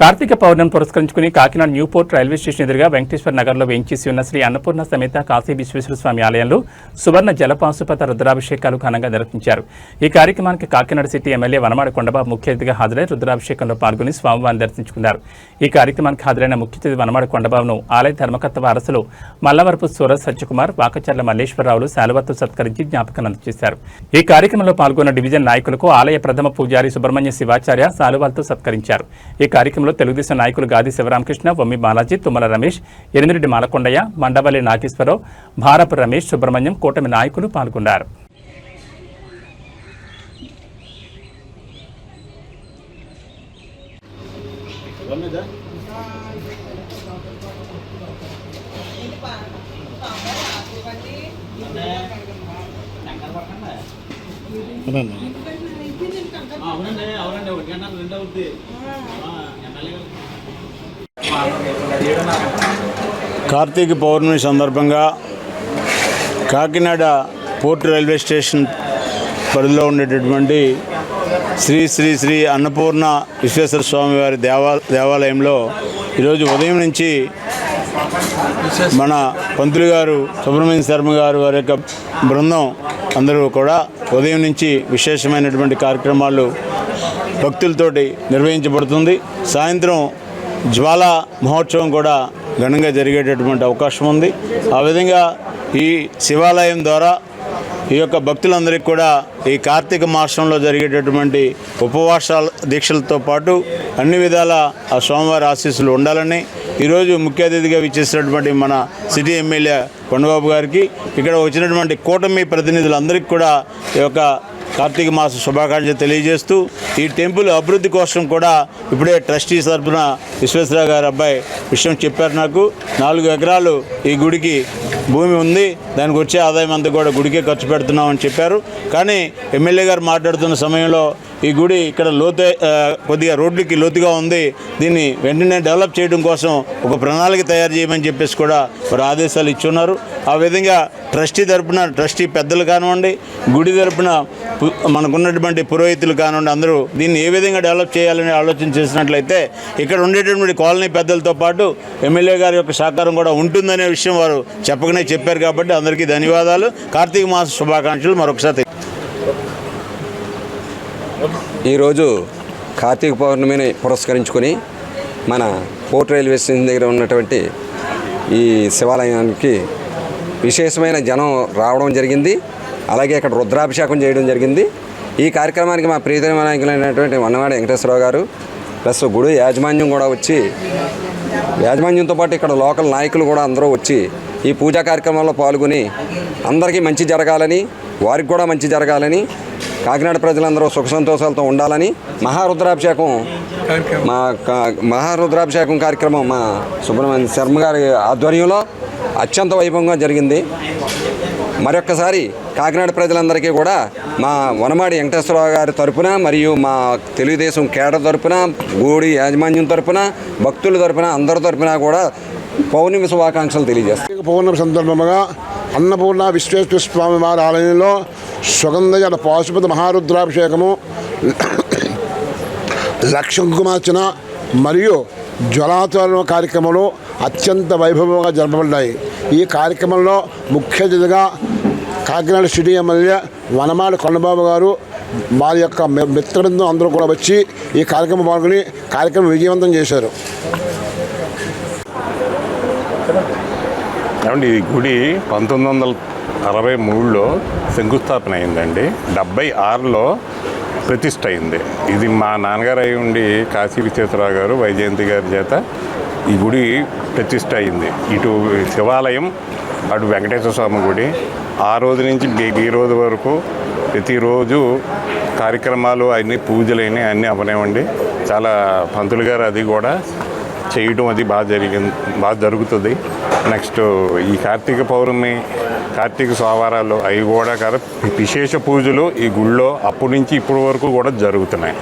కార్తీక పౌర్ణమి పురస్కరించుకుని Kakinada Newport railway station ఎదురుగా వెంకటేశ్వర నగర్లో వేయించేసి ఉన్న శ్రీ అన్నపూర్ణ సమేత కాశీ విశ్వేశ్వర స్వామి ఆలయంలో సువర్ణ జలపాశుపత రుద్రాభిషేకాలు ఘనంగా నిర్వహించారు. ఈ కార్యక్రమానికి కాకినాడ సిటీ ఎమ్మెల్యే వనమాడ కొండబాబు ముఖ్య అతిథిగా హాజరై రుద్రాభిషేకంలో పాల్గొని స్వామివారిని దర్శించుకున్నారు. ఈ కార్యక్రమానికి హాజరైన ముఖ్య అతిథి వనమాడ కొండబాబును ఆలయ ధర్మకర్త వారసులు మల్లవరపు సూరజ్ సత్యకుమార్ వాకచర్ల మల్లేశ్వరరావులు శాలువతో సత్కరించి జ్ఞాపకం అందజేశారు. ఈ కార్యక్రమంలో పాల్గొన్న డివిజన్ నాయకులకు ఆలయ ప్రథమ పూజారి సుబ్రహ్మణ్య శివాచార్య శాలువాలతో సత్కరించారు. ఈ కార్యక్రమం కార్యక్రమంలో తెలుగుదేశం నాయకులు గాది శివరామకృష్ణ బొమ్మి బాలాజీ తుమ్మల రమేష్ ఎనిమిరెడ్డి మాలకొండయ్య మండవల్లి నాగేశ్వరరావు భారపు రమేష్ సుబ్రహ్మణ్యం కూటమి నాయకులు పాల్గొన్నారు. అవునండి అవునండి ఒకటి గంట రెండు అవుద్ది. కార్తీక పౌర్ణమి సందర్భంగా కాకినాడ పోర్ట్ రైల్వే స్టేషన్ పరిధిలో ఉండేటటువంటి శ్రీ శ్రీ శ్రీ అన్నపూర్ణ విశ్వేశ్వర స్వామి వారి దేవా దేవాలయంలో ఈరోజు ఉదయం నుంచి మన పంతులు గారు సుబ్రహ్మణ్య శర్మ గారు వారి యొక్క బృందం అందరూ కూడా ఉదయం నుంచి విశేషమైనటువంటి కార్యక్రమాలు భక్తులతోటి నిర్వహించబడుతుంది. సాయంత్రం జ్వాల మహోత్సవం కూడా ఘనంగా జరిగేటటువంటి అవకాశం ఉంది. ఆ విధంగా ఈ శివాలయం ద్వారా ఈ యొక్క భక్తులందరికీ కూడా ఈ కార్తీక మాసంలో జరిగేటటువంటి ఉపవాసాల దీక్షలతో పాటు అన్ని విధాల ఆ స్వామివారి ఆశీస్సులు ఉండాలని ఈరోజు ముఖ్య అతిథిగా విచ్చేసినటువంటి మన సిటీ ఎమ్మెల్యే కొండబాబు గారికి ఇక్కడ వచ్చినటువంటి కూటమి ప్రతినిధులందరికీ కూడా ఈ యొక్క కార్తీక మాస శుభాకాంక్షలు తెలియజేస్తూ ఈ టెంపుల్ అభివృద్ధి కోసం కూడా ఇప్పుడే ట్రస్టీ తరఫున విశ్వేశ్వర గారి అబ్బాయి విషయం చెప్పారు నాకు. నాలుగు ఎకరాలు ఈ గుడికి భూమి ఉంది దానికి వచ్చే ఆదాయం అంతా కూడా గుడికే ఖర్చు పెడుతున్నామని చెప్పారు. కానీ ఎమ్మెల్యే గారు మాట్లాడుతున్న సమయంలో ఈ గుడి ఇక్కడ లోతు కొద్దిగా రోడ్లకి లోతుగా ఉంది. దీన్ని వెంటనే డెవలప్ చేయడం కోసం ఒక ప్రణాళిక తయారు చేయమని చెప్పేసి కూడా వారు ఆదేశాలు ఇచ్చున్నారు. ఆ విధంగా ట్రస్టీ తరపున ట్రస్టీ పెద్దలు కానివ్వండి గుడి తరపున మనకున్నటువంటి పురోహితులు కానివ్వండి అందరూ దీన్ని ఏ విధంగా డెవలప్ చేయాలని ఆలోచన చేసినట్లయితే ఇక్కడ ఉండేటటువంటి కాలనీ పెద్దలతో పాటు ఎమ్మెల్యే గారి యొక్క సహకారం కూడా ఉంటుందనే విషయం వారు చెప్పకనే చెప్పారు కాబట్టి అందరికీ ధన్యవాదాలు. కార్తీక మాస శుభాకాంక్షలు. మరొకసారి ఈరోజు కార్తీక పౌర్ణమిని పురస్కరించుకొని మన పోర్ట్ రైల్వే స్టేషన్ దగ్గర ఉన్నటువంటి ఈ శివాలయానికి విశేషమైన జనం రావడం జరిగింది. అలాగే ఇక్కడ రుద్రాభిషేకం చేయడం జరిగింది. ఈ కార్యక్రమానికి మా ప్రియతమ నాయకులైనటువంటి వన్నవాడ వెంకటేశ్వరరావు గారు ప్లస్ గుడి యాజమాన్యం కూడా వచ్చి యాజమాన్యంతో పాటు ఇక్కడ లోకల్ నాయకులు కూడా అందరూ వచ్చి ఈ పూజా కార్యక్రమంలో పాల్గొని అందరికీ మంచి జరగాలని వారికి కూడా మంచి జరగాలని కాకినాడ ప్రజలందరూ సుఖ సంతోషాలతో ఉండాలని మహారుద్రాభిషేకం మా కా- మహారుద్రాభిషేకం కార్యక్రమం మా సుబ్రహ్మణ్య శర్మ గారి ఆధ్వర్యంలో అత్యంత వైభవంగా జరిగింది. మరొక్కసారి కాకినాడ ప్రజలందరికీ కూడా మా వనమాడి వెంకటేశ్వరరావు గారి తరపున మరియు మా తెలుగుదేశం కేడర్ తరపున గూడి యాజమాన్యం తరపున భక్తుల తరపున అందరి తరపున కూడా పౌర్ణమి శుభాకాంక్షలు తెలియజేస్తాం పౌర్ణమి సందర్భంగా అన్నపూర్ణ విశ్వేశ్వర స్వామి వారి ఆలయంలో సుగంధజల పాశుపతి మహారుద్రాభిషేకము లక్ష కుంకుమార్చన మరియు జ్వలాతోరణ కార్యక్రమాలు అత్యంత వైభవంగా జరపబడ్డాయి. ఈ కార్యక్రమంలో ముఖ్య అతిథిగా కాకినాడ సిటీ ఎమ్మెల్యే వనమాడి కొండబాబు గారు వారి యొక్క మి- మిత్రబృందం అందరూ కూడా వచ్చి ఈ కార్యక్రమం పాల్గొని కార్యక్రమం విజయవంతం చేశారు. ఏమండి ఈ గుడి పంతొమ్మిది వందల అరవై మూడులో శంకుస్థాపన అయిందండి. డెబ్బై ఆరులో ప్రతిష్ట అయింది. ఇది మా నాన్నగారు అయి ఉండి కాశీ విశ్వేశ్వరరావు గారు వైజయంతి గారి చేత ఈ గుడి ప్రతిష్ట అయింది. ఇటు శివాలయం అటు వెంకటేశ్వర స్వామి గుడి. ఆ రోజు నుంచి ఈ- రోజు వరకు ప్రతిరోజు కార్యక్రమాలు అన్ని పూజలు అన్నీ అవనివ్వండి చాలా పంతులు గారు అది కూడా చేయడం అది బాగా జరిగింది బాగా జరుగుతుంది. నెక్స్ట్ ఈ కార్తీక పౌర్ణమి కార్తీక సోమవారాలు అవి కూడా కదా విశేష పూజలు ఈ గుళ్ళో అప్పటి నుంచి ఇప్పటి వరకు కూడా జరుగుతున్నాయి.